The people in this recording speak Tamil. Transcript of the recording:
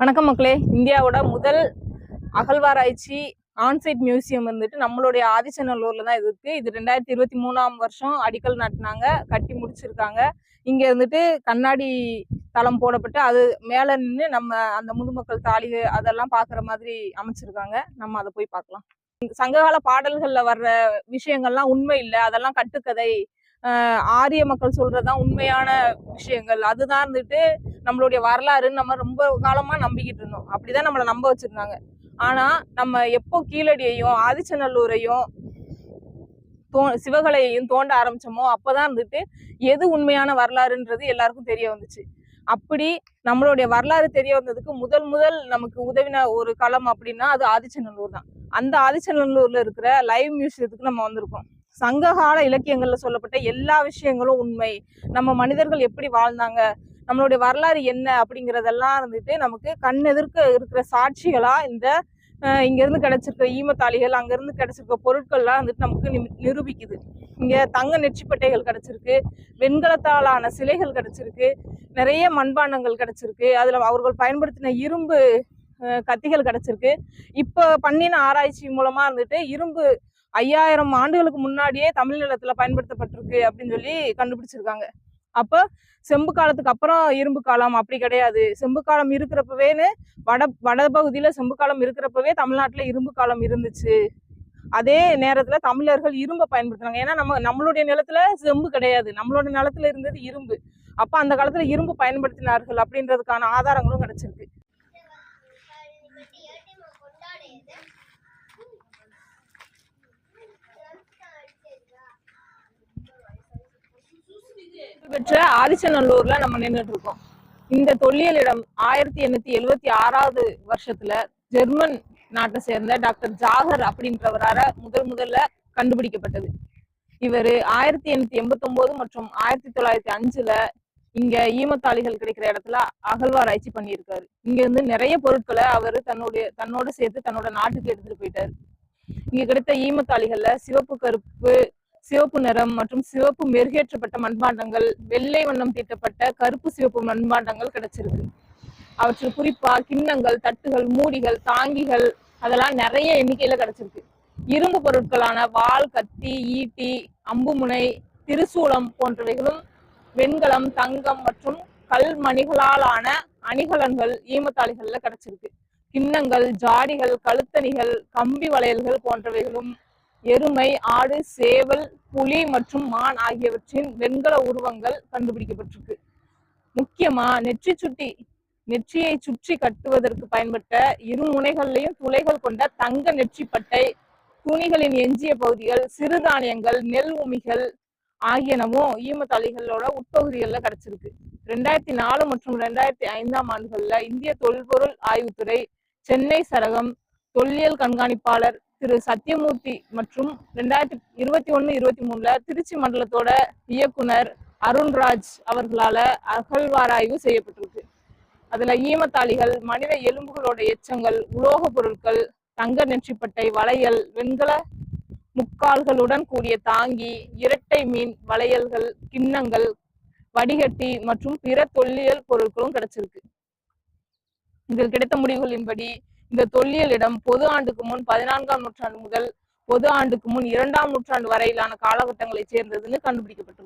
வணக்கம் மக்களே. இந்தியாவோட முதல் அகழ்வாராய்ச்சி ஆன்சைட் மியூசியம் வந்துட்டு நம்மளுடைய ஆதிச்சநல்லூர்ல தான் இது இருக்கு. இது ரெண்டாயிரத்தி இருபத்தி மூணாம் வருஷம் அடிக்கல் நாட்டினாங்க. கட்டி முடிச்சிருக்காங்க. இங்க இருந்துட்டு கண்ணாடி தளம் போடப்பட்டு அது மேல நின்று நம்ம அந்த முதுமக்கள் தாலி அதெல்லாம் பாக்குற மாதிரி அமைச்சிருக்காங்க. நம்ம அதை போய் பார்க்கலாம். சங்ககால பாடல்கள்ல வர்ற விஷயங்கள்லாம் உண்மை இல்லை. அதெல்லாம் கட்டுக்கதை. ஆரிய மக்கள் சொல்றதுதான் உண்மையான விஷயங்கள். அதுதான் இருந்துட்டு நம்மளுடைய வரலாறுன்னு நம்ம ரொம்ப காலமாக நம்பிக்கிட்டு இருந்தோம். அப்படிதான் நம்மளை நம்ப வச்சிருந்தாங்க. ஆனால் நம்ம எப்போ கீழடியையும் ஆதிச்சநல்லூரையும் தோ சிவகலையையும் தோண்ட ஆரம்பிச்சோமோ அப்போதான் இருந்துட்டு எது உண்மையான வரலாறுன்றது எல்லாருக்கும் தெரிய வந்துச்சு. அப்படி நம்மளுடைய வரலாறு தெரிய வந்ததுக்கு முதல் முதல் நமக்கு உதவின ஒரு களம் அப்படின்னா அது ஆதிச்சநல்லூர் தான். அந்த ஆதிச்சநல்லூர்ல இருக்கிற லைவ் மியூசியத்துக்கு நம்ம வந்திருக்கோம். சங்ககால இலக்கியங்கள்ல சொல்லப்பட்ட எல்லா விஷயங்களும் உண்மை. நம்ம மனிதர்கள் எப்படி வாழ்ந்தாங்க? நம்மளுடைய வரலாறு என்ன அப்படிங்கிறதெல்லாம் இருந்துட்டு நமக்கு கண் எதிர்க்க இருக்கிற சாட்சிகளாக இந்த இங்கேருந்து கிடச்சிருக்க ஈமத்தாளிகள் அங்கேருந்து கிடச்சிருக்க பொருட்கள்லாம் வந்துட்டு நமக்கு நிமி- நிரூபிக்குது. இங்கே தங்க நெற்றிப்பட்டைகள் கிடச்சிருக்கு வெண்கலத்தாலான சிலைகள் கிடச்சிருக்கு நிறைய மண்பாண்டங்கள் கிடச்சிருக்கு அதில் அவர்கள் பயன்படுத்தின இரும்பு கத்திகள் கிடச்சிருக்கு. இப்போ பண்ணின ஆராய்ச்சி மூலமாக இருந்துட்டு இரும்பு ஐயாயிரம் ஆண்டுகளுக்கு முன்னாடியே தமிழ்நிலத்தில் பயன்படுத்தப்பட்டிருக்கு அப்படின்னு சொல்லி கண்டுபிடிச்சிருக்காங்க. அப்போ செம்பு காலத்துக்கு அப்புறம் இரும்பு காலம் அப்படி கிடையாது. செம்பு காலம் இருக்கிறப்பவேன்னு வட வடபகுதியில செம்பு காலம் இருக்கிறப்பவே தமிழ்நாட்டில் இரும்பு காலம் இருந்துச்சு. அதே நேரத்தில் தமிழர்கள் இரும்பை பயன்படுத்துனாங்க. ஏன்னா நம்ம நம்மளுடைய நிலத்துல செம்பு கிடையாது. நம்மளோட நிலத்துல இருந்தது இரும்பு. அப்போ அந்த காலத்தில் இரும்பு பயன்படுத்தினார்கள் அப்படின்றதுக்கான ஆதாரங்களும் கிடைச்சிருக்கு. பெற்ற ஆதிச்சநல்லூர்ல நம்ம நின்றுட்டு இருக்கோம் இந்த தொல்லியலிடம் ஆயிரத்தி எண்ணூத்தி எழுவத்தி ஆறாவது வருஷத்துல ஜெர்மன் நாட்டை சேர்ந்த டாக்டர் ஜாகர் அப்படின்றவரால முதல் முதல்ல கண்டுபிடிக்கப்பட்டது. இவர் ஆயிரத்தி எண்ணூத்தி எண்பத்தி ஒன்பது மற்றும் ஆயிரத்தி தொள்ளாயிரத்தி அஞ்சுல இங்க ஈமத்தாளிகள் கிடைக்கிற இடத்துல அகழ்வாராய்ச்சி பண்ணியிருக்காரு. இங்க இருந்து நிறைய பொருட்களை அவர் தன்னுடைய தன்னோட சேர்த்து தன்னோட நாட்டுக்கு எடுத்துட்டு போயிட்டாரு. இங்க கிடைத்த ஈமத்தாளிகள்ல சிவப்பு கருப்பு சிவப்பு நிறம் மற்றும் சிவப்பு மெருகேற்றப்பட்ட மண்பாண்டங்கள் வெள்ளை வண்ணம் தீட்டப்பட்ட கருப்பு சிவப்பு மண்பாண்டங்கள் கிடைச்சிருக்கு. அவற்றில் குறிப்பா கிண்ணங்கள் தட்டுகள் மூடிகள் தாங்கிகள் அதெல்லாம் நிறைய எண்ணிக்கையில கிடைச்சிருக்கு. இரும்பு பொருட்களான வாள் கத்தி ஈட்டி அம்புமுனை திருசூலம் போன்றவைகளும் வெண்கலம் தங்கம் மற்றும் கல் மணிகளாலான அணிகலன்கள் ஈமத்தாளிகள்ல கிடைச்சிருக்கு. கிண்ணங்கள் ஜாடிகள் கழுத்தணிகள் கம்பி வளையல்கள் போன்றவைகளும் எருமை ஆடு சேவல் புலி மற்றும் மான் ஆகியவற்றின் வெண்கல உருவங்கள் கண்டுபிடிக்கப்பட்டிருக்கு. முக்கியமா நெற்றி சுட்டி நெற்றியை சுற்றி கட்டுவதற்கு பயன்பட்ட இரு முனைகள்லையும் துளைகள் கொண்ட தங்க நெற்றி பட்டை துணிகளின் எஞ்சிய பகுதிகள் சிறுதானியங்கள் நெல் உமிகள் ஆகியனவும் ஈமத்தாளிகளோட உட்பகுதிகளில் கிடைச்சிருக்கு. ரெண்டாயிரத்தி நாலு மற்றும் ரெண்டாயிரத்தி ஐந்தாம் ஆண்டுகள்ல இந்திய தொல்பொருள் ஆய்வுத்துறை சென்னை சரகம் தொல்லியல் கண்காணிப்பாளர் திரு சத்யமூர்த்தி மற்றும் ரெண்டாயிரத்தி இருபத்தி ஒண்ணு இருபத்தி மூணுல திருச்சி மண்டலத்தோட இயக்குனர் அருண்ராஜ் அவர்களால அகழ்வாராய்வு செய்யப்பட்டிருக்கு. அதுல ஈமத்தாளிகள் மனித எலும்புகளோட எச்சங்கள் உலோக பொருட்கள் தங்க நெற்றிப்பட்டை வளையல் வெண்கல முக்கால்களுடன் கூடிய தாங்கி இரட்டை மீன் வளையல்கள் கிண்ணங்கள் வடிகட்டி மற்றும் பிற தொல்லியல் பொருட்களும் கிடைச்சிருக்கு. இதில் கிடைத்த முடிவுகளின்படி இந்த தொல்லியல் இடம் பொது ஆண்டுக்கு முன் பதினான்காம் நூற்றாண்டு முதல் பொது ஆண்டுக்கு முன் இரண்டாம் நூற்றாண்டு வரையிலான காலகட்டங்களைச் சேர்ந்ததுன்னு கண்டுபிடிக்கப்பட்டிருக்கு.